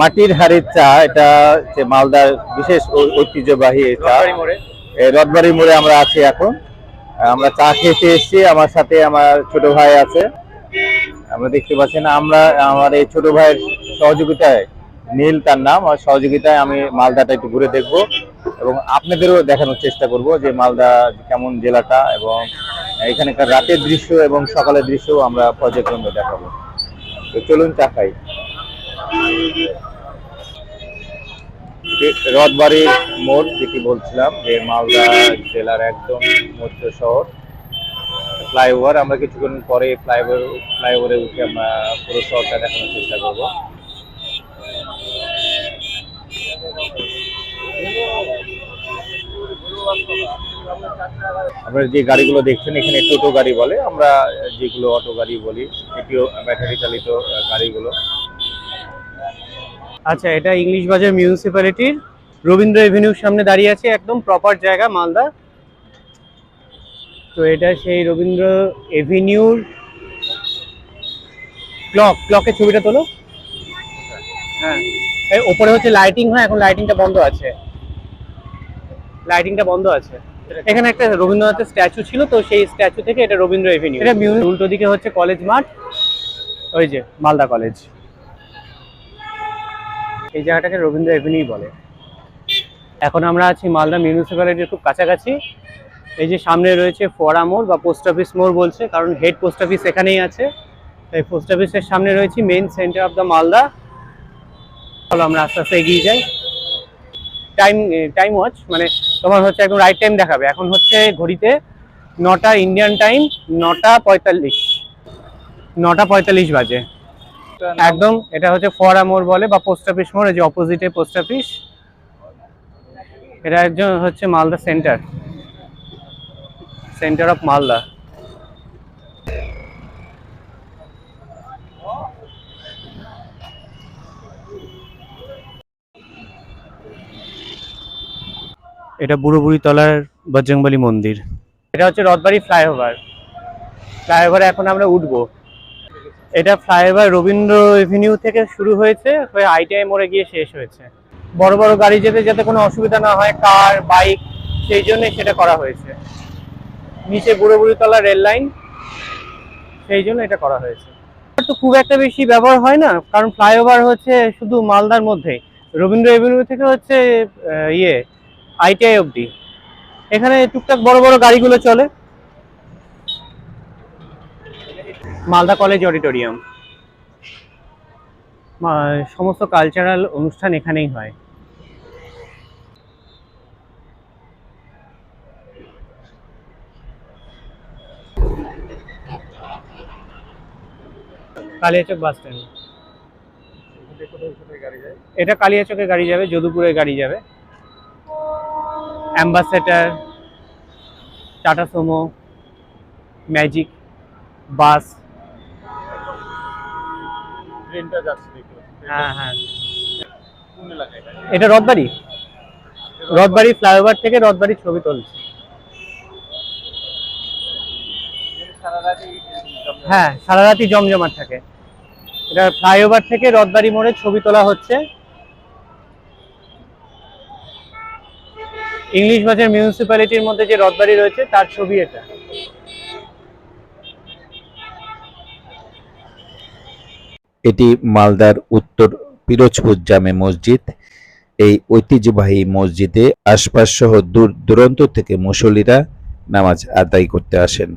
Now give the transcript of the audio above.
মাটির হাড়ির চা এটা হচ্ছে মালদার বিশেষ ঐতিহ্যবাহী চা। রথবাড়ি মোড়ে। আমরা আছি এখন। আমরা চা খেতে এসেছি আমার সাথে আমার ছোট ভাই আছে। আমরা দেখতে পাচ্ছেন আমরা আমার এই ছোট ভাইয়ের সহযোগিতায় নীল তার নাম আর সহযোগিতায় আমি মালদাটা একটু ঘুরে দেখব এবং আপনাদেরও দেখানোর চেষ্টা করব যে মালদা কেমন জেলাটা এবং এখানকার রাতের দৃশ্য এবং সকালের দৃশ্য আমরা পর্যায়ক্রমে দেখাবো। তো চলুন চা খাই। রথবাড়ির মোড় যেটি বলছিলাম, যে মালদা জেলার একদম মধ্য শহর। ফ্লাইওভার, আমরা কিছুক্ষণ পরে ফ্লাইওভার, ফ্লাইওভারে উঠে আমরা পুরো শহরটা দেখানোর চেষ্টা করব। আপনারা যে গাড়িগুলো দেখছেন, এখানে টোটো গাড়ি বলে, আমরা যেগুলো অটো গাড়ি বলি, এটিও ব্যাটারি চালিত গাড়িগুলো। আচ্ছা এটা ইংলিশ বাজার মিউনিসিপ্যালিটির রবীন্দ্র এভিনিউর সামনে দাঁড়িয়ে আছে একদম প্রপার জায়গা মালদা। তো এটা সেই রবীন্দ্র এভিনিউর ক্লক ক্লকের ছবিটা তোলো। হ্যাঁ। এই ওপরে হচ্ছে লাইটিং হয় এখন লাইটিংটা বন্ধ আছে। লাইটিংটা বন্ধ আছে। এখানে একটা রবীন্দ্রনাথের স্ট্যাচু ছিল তো সেই স্ট্যাচু থেকে এটা রবীন্দ্র এভিনিউ এটা উল্টো দিকে হচ্ছে কলেজ মাঠ ওই যে মালদা কলেজ এই জায়গাটাকে রবীন্দ্র এভিনিউ বলে। এখন আমরা আছি মালদা মিউনিসিপ্যালিটির খুব কাছাকাছি। এই যে সামনে রয়েছে ফোয়ারা মোড় বা পোস্ট অফিস মোড় বলছে, কারণ হেড পোস্ট অফিস এখানেই আছে। এই পোস্ট অফিসের সামনে রয়েছে main centre of the Malda. চলো আমরা আস্তে আস্তে এগিয়ে যাই। টাইম টাইম ওয়াচ মানে তোমার হচ্ছে একদম রাইট টাইম দেখাবে। এখন হচ্ছে ঘড়িতে নটা ইন্ডিয়ান টাইম, নটা পঁয়তাল্লিশ। নটা পঁয়তাল্লিশ বাজে। একদম এটা হচ্ছে ফোয়ারা মোড় বলে বা পোস্ট অফিস মোড় এই যে অপোজিটে পোস্ট অফিস এটা একজন হচ্ছে Malda centre centre of Malda. এটা বুড়ো বুড়ি তলার বজরংবলী মন্দির। এটা হচ্ছে রথবাড়ি ফ্লাইওভার। ফ্লাইওভারে এখন আমরা উঠবো। এটা ফ্লাইওভার রবীন্দ্র এভিনিউ থেকে শুরু হয়েছে, হয়ে আইটিআই মোড়ে গিয়ে শেষ হয়েছে। বড় বড় গাড়ি যেতে যাতে কোনো অসুবিধা না হয় কার বাইক সেই জন্যই সেটা করা হয়েছে। নিচে বুড়ো বুড়িতলা রেল লাইন সেই জন্য এটা করা হয়েছে। তো খুব একটা বেশি ব্যবহার হয় না, কারণ ফ্লাইওভার হচ্ছে শুধু মালদার মধ্যেই। রবীন্দ্র এভিনিউ থেকে হচ্ছে ইয়ে আইটিআই অবধি। এখানে টুকটাক বড় বড় গাড়িগুলো চলে। Malda college auditorium. সমস্ত কালচারাল অনুষ্ঠান এখানেই হয়। কালিয়াচক বাস স্ট্যান্ড এটা কালিয়াচকে গাড়ি যাবে যদুপুরে গাড়ি যাবে। Ambassador Tata Sumo Magic bus. ট্রেনটা যাচ্ছে দেখতে হ্যাঁ হ্যাঁ। কোন এলাকায়? এটা রথবাড়ি। রথবাড়ি ফ্লাইওভার থেকে রথবাড়ির ছবি তুলছে। হ্যাঁ সারা রাতই জমজমাট থাকে। এটা ফ্লাইওভার থেকে রথবাড়ি মোড়ে ছবি তোলা হচ্ছে। ইংলিশ বাজার মিউনিসিপ্যালিটির মধ্যে যে রথবাড়ি রয়েছে তার ছবি এটা। এটি মালদার উত্তর পিরোজপুর জামে মসজিদ। এই ঐতিহ্যবাহী মসজিদে আশপাশ সহ দূর দূরান্ত থেকে মুসল্লিরা নামাজ আদায় করতে আসেন।